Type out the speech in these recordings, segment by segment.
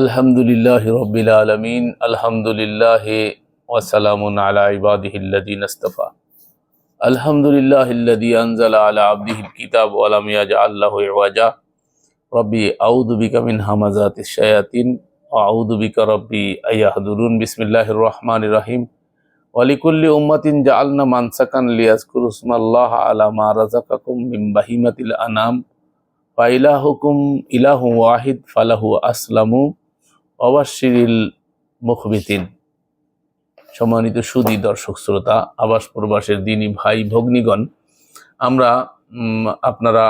আলহামদুলিল্লাহ রবিল আলমিন, আলহামদুলিল্লাহ ওয়াসালামুন আলা ইবাদিহিল্লাদিন আস্তফা। আলহামদুলিল্লাহ ইল্লাদি আনজালা আলা আবদিহিল কিতাব ওয়ালাম ইয়াজা আল্লাহু ইওয়াজা। রব্বি, আউযু বিকা মিন হামাজাতিশ শায়াতিন ওয়া আউযু বিকা রব্বি আইয়াহদুরুন বিসমিল্লাহির রহমানির রহিম। ওয়ালিকুল্লি উম্মাতিন জাআলনা মানসাকান মিন ইলাহু ওয়াহিদ, ফালাহু আসলামু। অবাশিরিল মুখবিতিন। সম্মানিত সুদী দর্শক শ্রোতা, আবাস প্রবাসের দিনী ভাই ভগ্নীগণ, আমরা আপনারা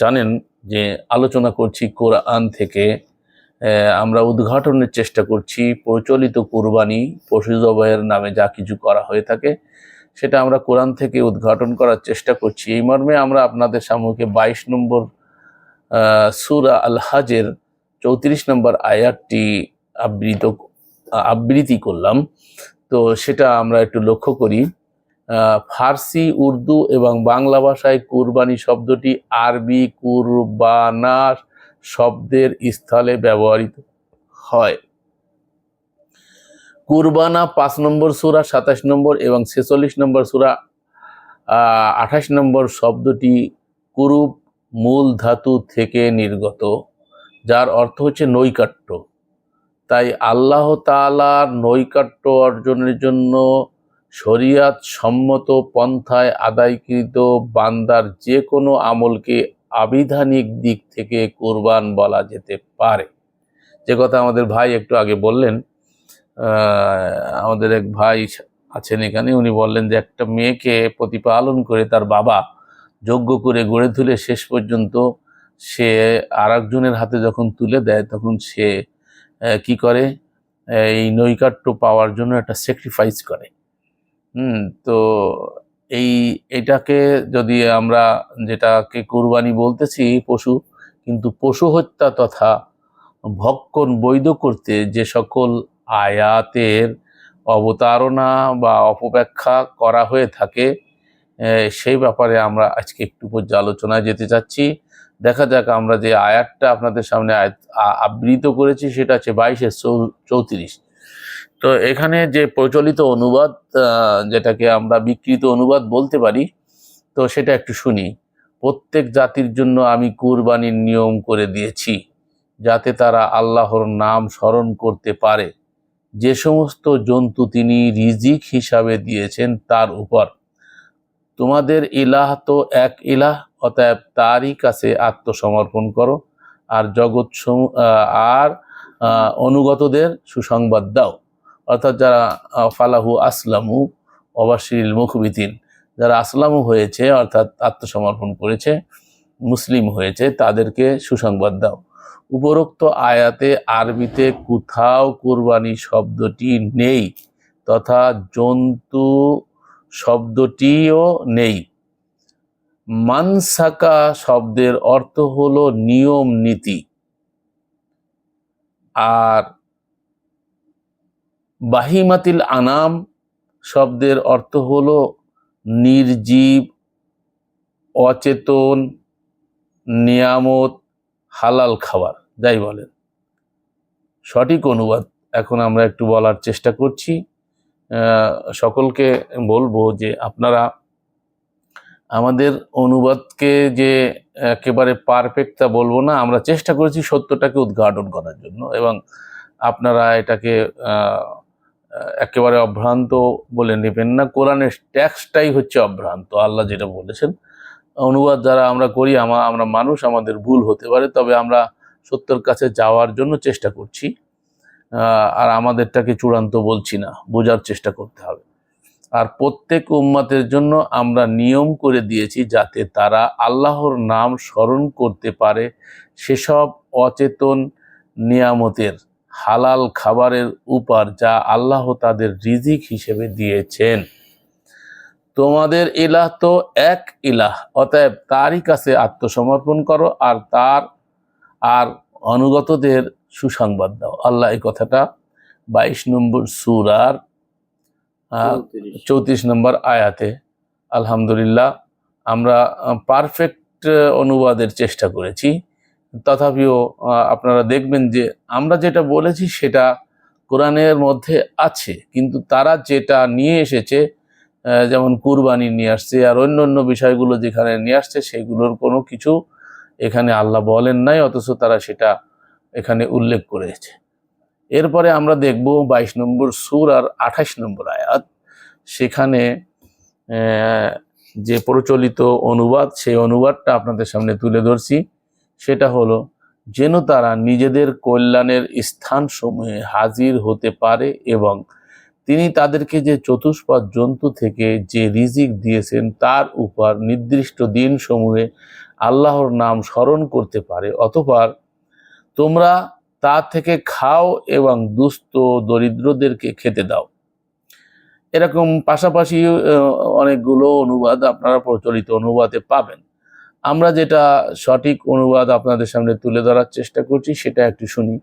জানেন যে আলোচনা করছি কোরআন থেকে আমরা উদ্ঘাটনের চেষ্টা করছি প্রচলিত কুরবানি, পশু নামে যা কিছু করা হয়ে থাকে, সেটা আমরা কোরআন থেকে উদ্ঘাটন করার চেষ্টা করছি। এই মর্মে আমরা আপনাদের সম্মুখে বাইশ নম্বর সুরা আল হাজের চৌত্রিশ নম্বর আয়াতটি আবৃত, আবৃত্তি করলাম। তো সেটা আমরা একটু লক্ষ্য করি। ফার্সি, উর্দু এবং বাংলা ভাষায় কুরবানি শব্দটি আরবি কুরবানা শব্দের স্থলে ব্যবহৃত হয়। কুরবানা পাঁচ নম্বর সুরা, সাতাশ নম্বর এবং ছেচল্লিশ নম্বর সুরা আঠাশ নম্বর শব্দটি কুরুপ মূল ধাতু থেকে নির্গত। যার অর্থ হচ্ছে নৈকাট্য। তাই আল্লাহ তাআলার নৈকাট্য অর্জনের জন্য শরিয়াত সম্মত পন্থায় আদায়কৃত বান্দার যে কোনো আমলকে আবিধানিক দিক থেকে কোরবান বলা যেতে পারে। যে কথা আমাদের ভাই একটু আগে বললেন আমাদের এক ভাই আছেন এখানে, উনি বললেন যে একটা মেয়েকে প্রতিপালন করে তার বাবা যোগ্য করে গড়ে তুলে শেষ পর্যন্ত সে আর একজনের হাতে যখন তুলে দেয়, তখন সে কি করে? এই নৈকাট্য পাওয়ার জন্য একটা স্যাক্রিফাইস করে। হুম, তো এই, এটাকে যদি আমরা যেটাকে কুরবানি বলতেছি পশু, কিন্তু পশু হত্যা তথা ভক্ষণ বৈধ করতে যে সকল আয়াতের অবতারণা বা অপব্যাখ্যা করা হয়ে থাকে সেই ব্যাপারে আমরা আজকে একটু পর্যালোচনায় যেতে চাচ্ছি। দেখা যাক আমরা যে আয়াতটা আপনাদের সামনে আবৃত করেছি, সেটা হচ্ছে বাইশে চৌত্রিশ। তো এখানে যে প্রচলিত অনুবাদ যেটাকে আমরা বিকৃত অনুবাদ বলতে পারি, তো সেটা একটু শুনি। প্রত্যেক জাতির জন্য আমি কুরবানির নিয়ম করে দিয়েছি, যাতে তারা আল্লাহর নাম স্মরণ করতে পারে। যে সমস্ত জন্তু তিনি রিজিক হিসাবে দিয়েছেন তার উপর। তোমাদের ইলাহ তো এক ইলাহ, অতএব তারই কাছে আত্মসমর্পণ করো। আর জগৎ আর অনুগতদের সুসংবাদ দাও। অর্থাৎ যারা ফালাহু আসলামু অবাশিল মুখবিতিন, যারা আসলামু হয়েছে, অর্থাৎ আত্মসমর্পণ করেছে, মুসলিম হয়েছে, তাদেরকে সুসংবাদ দাও। উপরোক্ত আয়াতে আরবিতে কোথাও কুরবানি শব্দটি নেই, তথা জন্তু শব্দটিও নেই। মানসাকা শব্দের অর্থ হলো নিয়ম নীতি। আর বাহিমাতিল আনাম শব্দের অর্থ হলো নির্জীব, অচেতন, নিয়ামত, হালাল খাবার, যাই বলেন। সঠিক অনুবাদ এখন আমরা একটু বলার চেষ্টা করছি। সকলকে বলব যে আপনারা আমাদের অনুবাদকে যে একেবারে পারফেক্ট তা বলব না, আমরা চেষ্টা করেছি সত্যটাকে উদ্ঘাটন করার জন্য এবং আপনারা এটাকে একেবারে অভ্রান্ত বলে নেবেন না। কোরআনের ট্যাক্সটাই হচ্ছে অভ্রান্ত, আল্লাহ যেটা বলেছেন। অনুবাদ যারা আমরা করি, আমা, আমরা মানুষ, আমাদের ভুল হতে পারে, তবে আমরা সত্যর কাছে যাওয়ার জন্য চেষ্টা করছি। আর আমাদেরটাকে চূড়ান্ত বলছি না, বোঝার চেষ্টা করতে হবে। আর প্রত্যেক উম্মাতের জন্য আমরা নিয়ম করে দিয়েছি যাতে তারা আল্লাহর নাম স্মরণ করতে পারে সেসব অচেতন নিয়ামতের, হালাল খাবারের উপর যা আল্লাহ তাদের রিজিক হিসেবে দিয়েছেন। তোমাদের ইলাহ তো এক ইলাহ, অতএব তারই কাছে আত্মসমর্পণ করো আর তার আর অনুগতদের সুসংবাদ দাও। আল্লাহ এই কথাটা বাইশ নম্বর সুরার চৌত্রিশ। নম্বর আয়াতে আলহামদুলিল্লাহ আমরা পারফেক্ট অনুবাদের চেষ্টা করেছি। তথাপিও আপনারা দেখবেন যে আমরা যেটা বলেছি সেটা কোরআনের মধ্যে আছে কিন্তু তারা যেটা নিয়ে এসেছে যেমন কুরবানি নিয়ে আসছে আর অন্য অন্য বিষয়গুলো যেখানে নিয়ে আসছে সেগুলোর কোনো কিছু এখানে আল্লাহ বলেন নাই অথচ তারা সেটা এখানে উল্লেখ করেছে। এরপরে আমরা দেখব বাইশ নম্বর সুর আর আঠাশ নম্বর আয়াত। সেখানে যে প্রচলিত অনুবাদ, সেই অনুবাদটা আপনাদের সামনে তুলে ধরছি। সেটা হলো, যেন তারা নিজেদের কল্যাণের স্থানসমূহে হাজির হতে পারে এবং তিনি তাদেরকে যে চতুষ্পদ জন্তু থেকে যে রিজিক দিয়েছেন, তার উপর নির্দিষ্ট দিনসমূহে আল্লাহর নাম স্মরণ করতে পারে, অতঃপর তোমরা তা থেকে খাও এবং দুস্থ দরিদ্রদেরকে খেতে দাও। এরকম পাশাপাশি অনেকগুলো অনুবাদ আপনারা প্রচলিত অনুবাদে পাবেন। আমরা যেটা সঠিক অনুবাদ আপনাদের সামনে তুলে ধরার চেষ্টা করছি, সেটা একটু শুনি।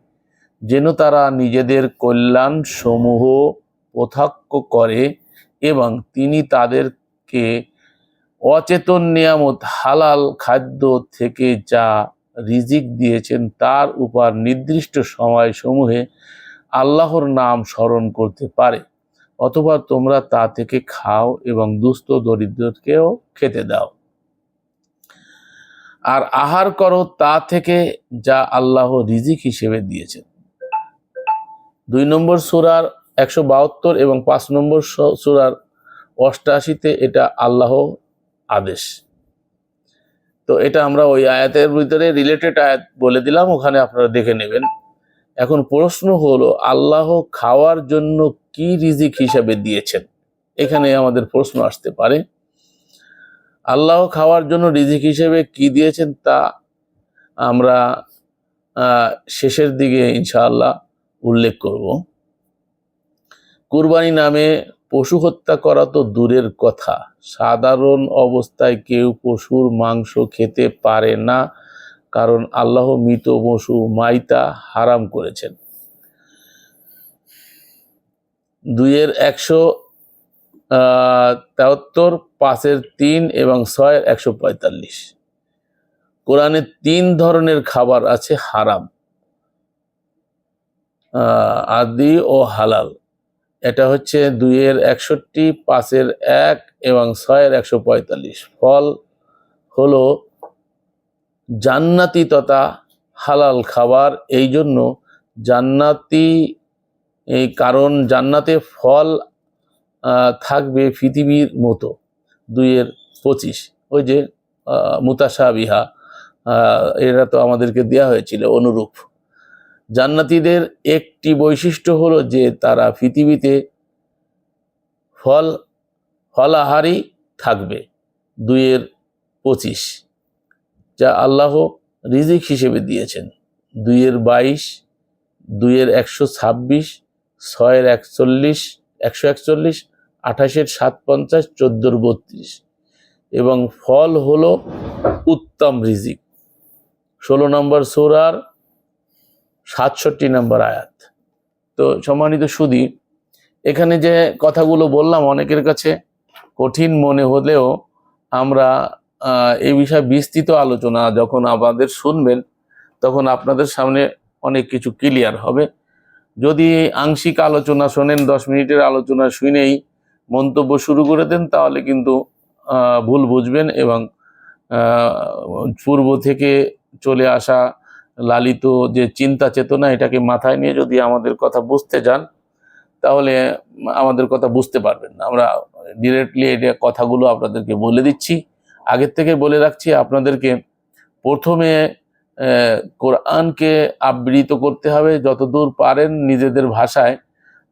যেন তারা নিজেদের কল্যাণ সমূহ প্রত্যক্ষ করে এবং তিনি তাদেরকে অচেতন নিয়ামত, হালাল খাদ্য থেকে যা রিজিক দিয়েছেন, তার উপর নির্দিষ্ট সময়সমূহে আল্লাহর নাম স্মরণ করতে পারে। অথবা তোমরা তা থেকে খাও এবং দুস্থ দরিদ্রকেও খেতে দাও। আর আহার করো তা থেকে যা আল্লাহ রিজিক হিসেবে দিয়েছেন। দুই নম্বর সুরার একশো বাহাত্তর এবং পাঁচ নম্বর সুরার অষ্টাশিতে এটা আল্লাহ আদেশ। তো এটা আমরা ওই আয়াতের ভিতরে রিলেটেড আয়াত বলে দিলাম, ওখানে আপনারা দেখে নেবেন। এখন প্রশ্ন হলো, আল্লাহ খাওয়ার জন্য কি রিজিক হিসাবে দিয়েছেন? এখানে আমাদের প্রশ্ন আসতে পারে। আল্লাহ খাওয়ার জন্য রিজিক হিসেবে কি দিয়েছেন তা আমরা শেষের দিকে ইনশাআল্লাহ উল্লেখ করব। কুরবানি নামে পশু হত্যা করা তো দূরের কথা। সাধারণ অবস্থায় কেউ পশুর মাংস খেতে পারে না, কারণ আল্লাহ মৃত পশু মাইতা হারাম করেছেন। দুইয়ের একশো তেহাত্তর, পাঁচের তিন এবং ছয়ের একশো পঁয়তাল্লিশ। কোরআনে তিন ধরনের খাবার আছে হারাম আদি ও হালাল। এটা হচ্ছে দুইয়ের একষট্টি, পাঁচের এক এবং ছয়ের একশো পঁয়তাল্লিশ। ফল হলো জান্নাতি তথা হালাল খাবার। এই জন্য জান্নাতি, এই কারণ জান্নাতে ফল থাকবে পৃথিবীর মতো। দুইয়ের পঁচিশ। ওই যে মুতাসা বিহা এরা তো আমাদেরকে দেয়া হয়েছিল অনুরূপ। জান্নাতীদের একটি বৈশিষ্ট্য হলো যে তারা পৃথিবীতে ফল ফলাহারি থাকবে। দুইয়ের পঁচিশ, যা আল্লাহ রিজিক হিসেবে দিয়েছেন। দুইয়ের বাইশ দুইয়ের একশো ছাব্বিশ ছয়ের একচল্লিশ, একশো একচল্লিশ আঠাশের সাত পঞ্চাশ চোদ্দোর বত্রিশ। এবং ফল হলো উত্তম রিজিক। ষোলো নম্বর সৌরার সাতষট্টি নম্বর আয়াত। তো সম্মানিত সুদী, এখানে যে কথাগুলো বললাম, অনেকের কাছে কঠিন মনে হলেও আমরা এই বিষয়ে বিস্তৃত আলোচনা যখন আমাদের শুনবেন, তখন আপনাদের সামনে অনেক কিছু ক্লিয়ার হবে। যদি আংশিক আলোচনা শোনেন, দশ মিনিটের আলোচনা শুনেই মন্তব্য শুরু করে দেন, তাহলে কিন্তু ভুল বুঝবেন এবং পূর্ব থেকে চলে আসা লালিত যে চিন্তা চেতনা এটাকে মাথায় নিয়ে যদি আমাদের কথা বুঝতে যান, তাহলে আমাদের কথা বুঝতে পারবেন না। আমরা ডিরেক্টলি এটা কথাগুলো আপনাদেরকে বলে দিচ্ছি। আগের থেকে বলে রাখছি, আপনাদেরকে প্রথমে কোরআনকে আবৃত করতে হবে। যতদূর পারেন নিজেদের ভাষায়,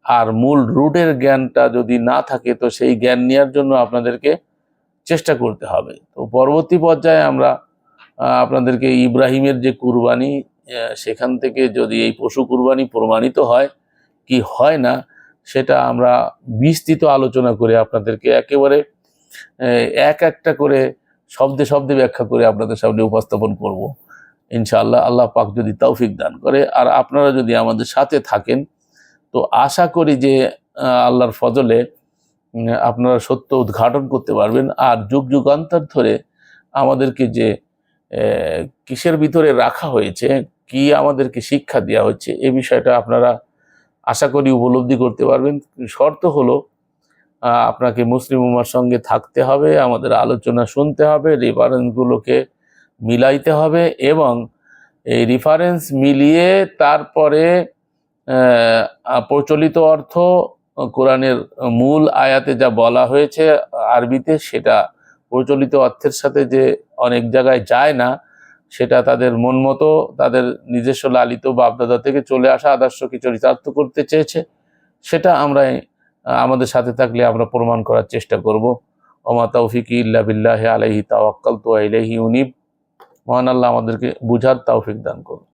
আর মূল রুটের জ্ঞানটা যদি না থাকে, তো সেই জ্ঞান নেওয়ার জন্য আপনাদেরকে চেষ্টা করতে হবে। তো পরবর্তী পর্যায়ে আমরা আপনাদেরকে ইব্রাহিমের যে কুরবানি সেখান থেকে যদি এই পশু কুরবানি প্রমাণিত হয়, কি হয় না, সেটা আমরা বিস্তৃত আলোচনা করে আপনাদেরকে একেবারে এক একটা করে শব্দে শব্দে ব্যাখ্যা করে আপনাদের সামনে উপস্থাপন করব। ইনশাআল্লাহ আল্লাহ পাক যদি তৌফিক দান করে, আর আপনারা যদি আমাদের সাথে থাকেন, তো আশা করি যে আল্লাহর ফজলে আপনারা সত্য উদ্ঘাটন করতে পারবেন। আর যুগ যুগান্তর ধরে আমাদেরকে যে কিসের ভিতরে রাখা হয়েছে? কি আমাদেরকে শিক্ষা দেওয়া হচ্ছে? এই বিষয়টা আপনারা আশা করি উপলব্ধি করতে পারবেন। শর্ত হলো আপনাকে মুসলিম উম্মার সঙ্গে থাকতে হবে, আমাদের আলোচনা শুনতে হবে রেফারেন্সগুলোকে মিলাইতে হবে এবং এই রেফারেন্স মিলিয়ে তারপরে প্রচলিত অর্থ, কোরআনের মূল আয়াতে যা বলা হয়েছে আরবিতে, সেটা প্রচলিত অর্থের সাথে যে অনেক জায়গায় যায় না, সেটা তাদের মন মতো, তাদের নিজস্ব লালিত বাপদাদা থেকে চলে আসা আদর্শকে চরিতার্থ করতে চেয়েছে, সেটা আমরা, আমাদের সাথে থাকলে আমরা প্রমাণ করার চেষ্টা করব। ওমা তৌফিক ইল্লা বিল্লাহ আলাইহি তাওয়াক্কাল তো আলাইহি উনিব মহান আল্লাহ আমাদেরকে বুঝার তৌফিক দান করুন।